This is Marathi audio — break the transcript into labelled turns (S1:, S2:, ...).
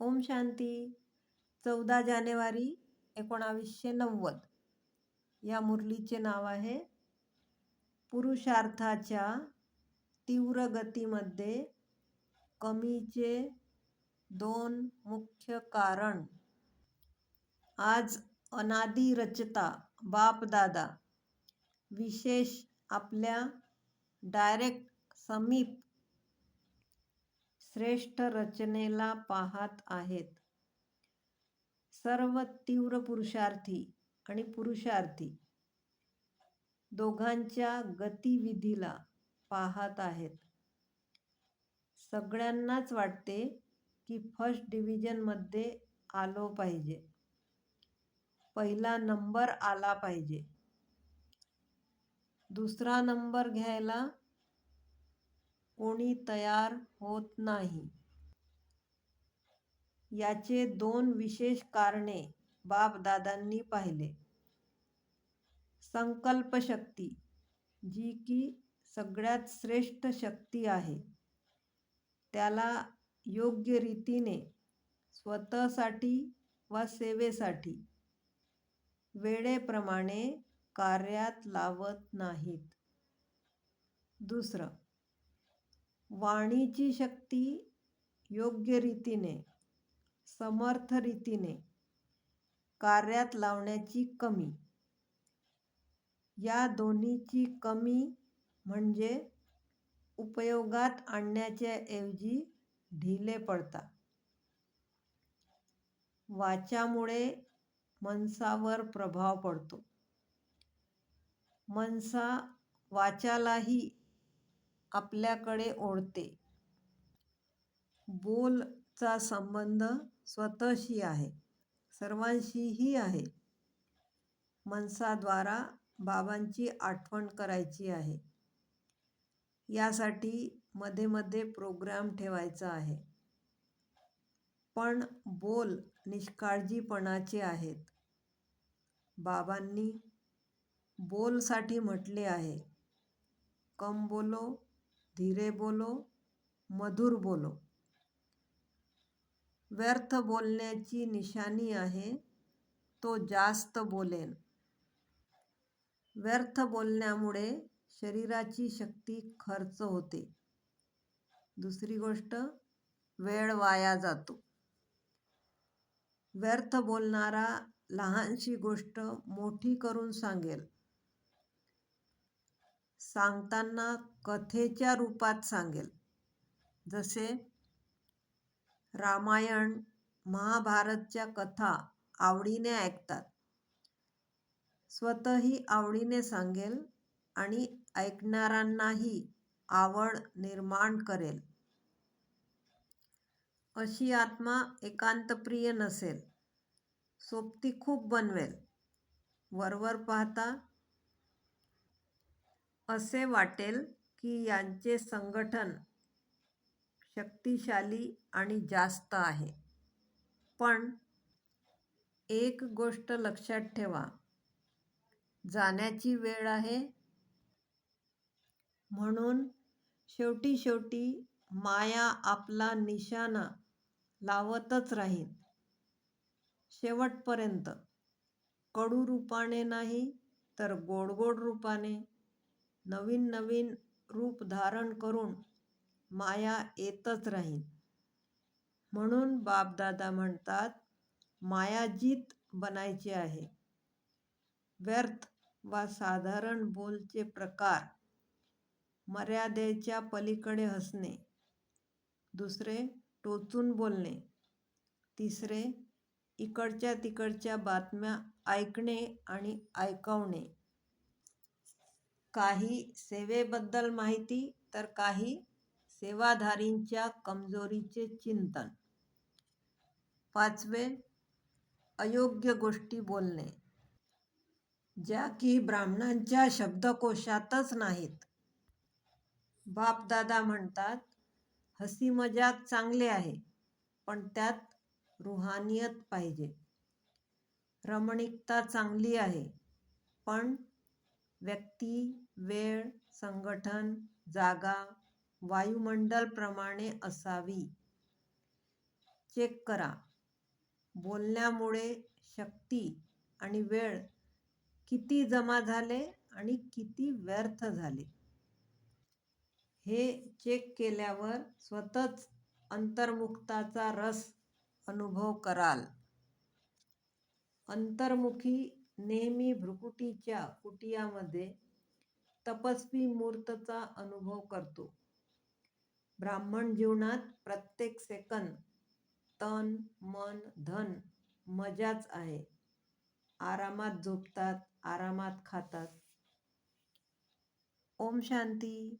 S1: ओम शांती. चौदा जानेवारी एकोणावीसशे नव्वद. या मुरलीचे नाव आहे. पुरुषार्थाच्या तीव्र गतीमध्ये कमीचे दोन मुख्य कारण. आज अनादी रचता बापदादा विशेष आपल्या डायरेक्ट समीप श्रेष्ठ रचनेला पाहत आहेत. सर्व तीव्र पुरुषार्थी आणि पुरुषार्थी दोघांच्या गतिविधीला पाहत आहेत. सगळ्यांनाच वाटते की फर्स्ट डिव्हिजनमध्ये आलो पाहिजे. पहिला नंबर आला पाहिजे. दुसरा नंबर घ्यायला कोणी तयार होत नाही. याचे दोन विशेष कारणे बापदादांनी पाहिले. संकल्पशक्ती जी की सगळ्यात श्रेष्ठ शक्ती आहे. त्याला योग्य रीतीने स्वतःसाठी व सेवेसाठी वेळेप्रमाणे कार्यात लावत नाहीत. दुसरं वाणीची शक्ती योग्य रीतीने समर्थ रीतीने कार्यात लावण्याची कमी. या दोन्हीची कमी म्हणजे उपयोगात आणण्याच्या ऐवजी ढिले पडता. वाचामुळे मनसावर प्रभाव पडतो. मनसा वाचालाही आपल्याकडे ओढते. बोलचा संबंध स्वतःशी आहे. सर्वांशीही आहे. मनसाद्वारा बाबांची आठवण करायची आहे. यासाठी मध्ये मध्ये प्रोग्राम ठेवायचा आहे. पण बोल निष्काळजीपणाचे आहेत. बाबांनी बोलसाठी म्हटले आहे. कम बोलो धीरे बोलो मधुर बोलो. व्यर्थ बोलण्याची निशाणी आहे तो जास्त बोलेन. व्यर्थ बोलण्यामुळे शरीराची शक्ती खर्च होते. दुसरी गोष्ट वेळ वाया जातो. व्यर्थ बोलणारा लहानशी गोष्ट मोठी करून सांगेल. सांगताना कथेच्या रूपात सांगेल. जसे रामायण महाभारतच्या कथा आवडीने ऐकतात. स्वतःही आवडीने सांगेल आणि ऐकणाऱ्यांनाही आवड निर्माण करेल. अशी आत्मा एकांतप्रिय नसेल. सोबती खूप बनवेल. वरवर पाहता असे वाटेल की यांचे संघटन शक्तिशाली आणि जास्त आहे. पण एक गोष्ट लक्षात ठेवा. जाण्याची वेळ आहे. म्हणून शेवटी शेवटी माया आपला निशाणा लावतच राहील शेवटपर्यंत कडू रूपाने नाही तर गोड गोड रूपाने नवीन नवीन रूप धारण करून माया येतच राहील म्हणून बापदादा म्हणतात मायाजीत बनायचे आहे. व्यर्थ वा साधारण बोलचे प्रकार मर्यादेच्या पलीकडे हसणे. दुसरे टोचून बोलणे. तिसरे इकडच्या तिकडच्या बातम्या ऐकणे आणि ऐकवणे. काही सेवेबद्दल माहिती तर काही सेवाधारींच्या कमजोरीचे चिंतन. पाचवे अयोग्य गोष्टी बोलणे. ज्या की ब्राह्मणांच्या शब्दकोशातच नाहीत. बापदादा म्हणतात हसी मजाक चांगले आहे पण त्यात रुहानियत पाहिजे. रमणीकता चांगली आहे पण व्यक्ती वेळ संगठन जागा वायुमंडल प्रमाणे असावी. चेक करा. बोलण्यामुळे शक्ती आणि वेळ किती जमा झाले आणि किती व्यर्थ झाले. हे चेक केल्यावर स्वतःच अंतर्मुक्ताचा रस अनुभव कराल. अंतर्मुखी नेहमी भ्रुकुटीच्या कुटियामध्ये तपस्वी मूर्तचा अनुभव करतो. ब्राह्मण जीवनात प्रत्येक सेकंद तन मन धन मजाच आहे. आरामात झोपतात आरामात खातात. ओम शांती.